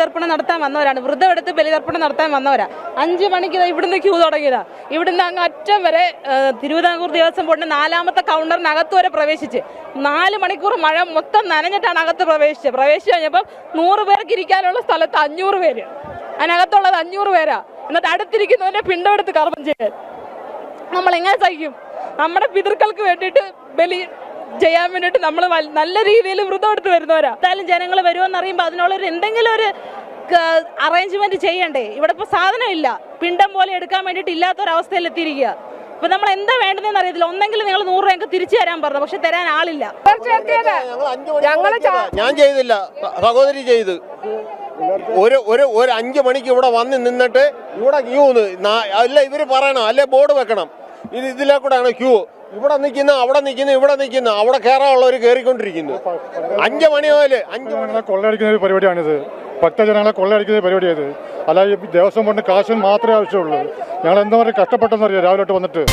ബലിതർപ്പണം നടത്താൻ വന്നവരാണ്. വ്രതമെടുത്ത് ബലിതർപ്പണം നടത്താൻ വന്നവരാ. അഞ്ചു മണിക്ക് ഇവിടുന്ന് ക്യൂ തുടങ്ങിയതാ. ഇവിടുന്ന് അങ്ങ് അറ്റം വരെ തിരുവിതാംകൂർ ദേവസ്വം ബോർഡിന്റെ നാലാമത്തെ കൗണ്ടറിനകത്ത് വരെ പ്രവേശിച്ച്. നാല് മണിക്കൂർ മഴ മൊത്തം നനഞ്ഞിട്ടാണ് അകത്ത് പ്രവേശിച്ചത്. പ്രവേശിച്ച് കഴിഞ്ഞപ്പോൾ നൂറ് പേർക്ക് ഇരിക്കാനുള്ള സ്ഥലത്ത് അഞ്ഞൂറ് പേര്. അതിനകത്തുള്ളത് അഞ്ഞൂറ് പേരാ. എന്നിട്ട് അടുത്തിരിക്കുന്നവരെ പിണ്ടമെടുത്ത് കർമ്മം ചെയ്യാൻ. നമ്മൾ എങ്ങനെ സഹിക്കും? നമ്മുടെ പിതൃക്കൾക്ക് വേണ്ടിയിട്ട് ബലി ചെയ്യാൻ വേണ്ടിയിട്ട് നമ്മൾ നല്ല രീതിയിൽ വ്രതം എടുത്ത് വരുന്നവരാ. എന്തായാലും ജനങ്ങൾ വരുമെന്നറിയുമ്പോൾ അതിനുള്ളൊരു എന്തെങ്കിലും ഒരു അറേഞ്ച്മെന്റ് ചെയ്യണ്ടേ? ഇവിടെ ഇപ്പോൾ സാധനം ഇല്ല. പിണ്ടം പോലെ എടുക്കാൻ വേണ്ടിയിട്ട് ഇല്ലാത്തൊരവസ്ഥയിൽ എത്തിയിരിക്കുക. അപ്പൊ നമ്മൾ എന്താ വേണ്ടതെന്ന് അറിയത്തില്ല. ഒന്നെങ്കിലും നിങ്ങൾ നൂറ് രൂപ തിരിച്ചു തരാൻ പറഞ്ഞു. പക്ഷെ തരാൻ ആളില്ല. ഞാൻ ചെയ്തില്ല. സഹോദരി ചെയ്ത്. ഒരു ഒരു ഒരു അഞ്ച് മണിക്ക് ഇവിടെ വന്ന് നിന്നിട്ട് ഇവിടെ ക്യൂ അല്ല ഇവർ പറയണം. അല്ലെ ബോർഡ് വെക്കണം. ഇത് ഇതിലെ കൂടെയാണ് ക്യൂ ഇവിടെ നിൽക്കുന്ന അവിടെ നിൽക്കുന്ന ഇവിടെ നിൽക്കുന്ന. അവിടെ കയറാനുള്ളവർ കയറിക്കൊണ്ടിരിക്കുന്നു അഞ്ച് മണി മുതൽ അഞ്ച് മണി കൊള്ളടിക്കുന്ന കൊള്ളയടിക്കുന്ന ഒരു പരിപാടിയാണിത്. ഭക്തജനങ്ങളെ കൊള്ളയടിക്കുന്ന പരിപാടിയായത്. അല്ലാതെ ദേവസ്വം കൊണ്ട് കാശിന് മാത്രമേ ആവശ്യമുള്ളൂ. ഞങ്ങൾ എന്താ പറയുക കഷ്ടപ്പെട്ടെന്നറിയാം രാവിലെ വന്നിട്ട്.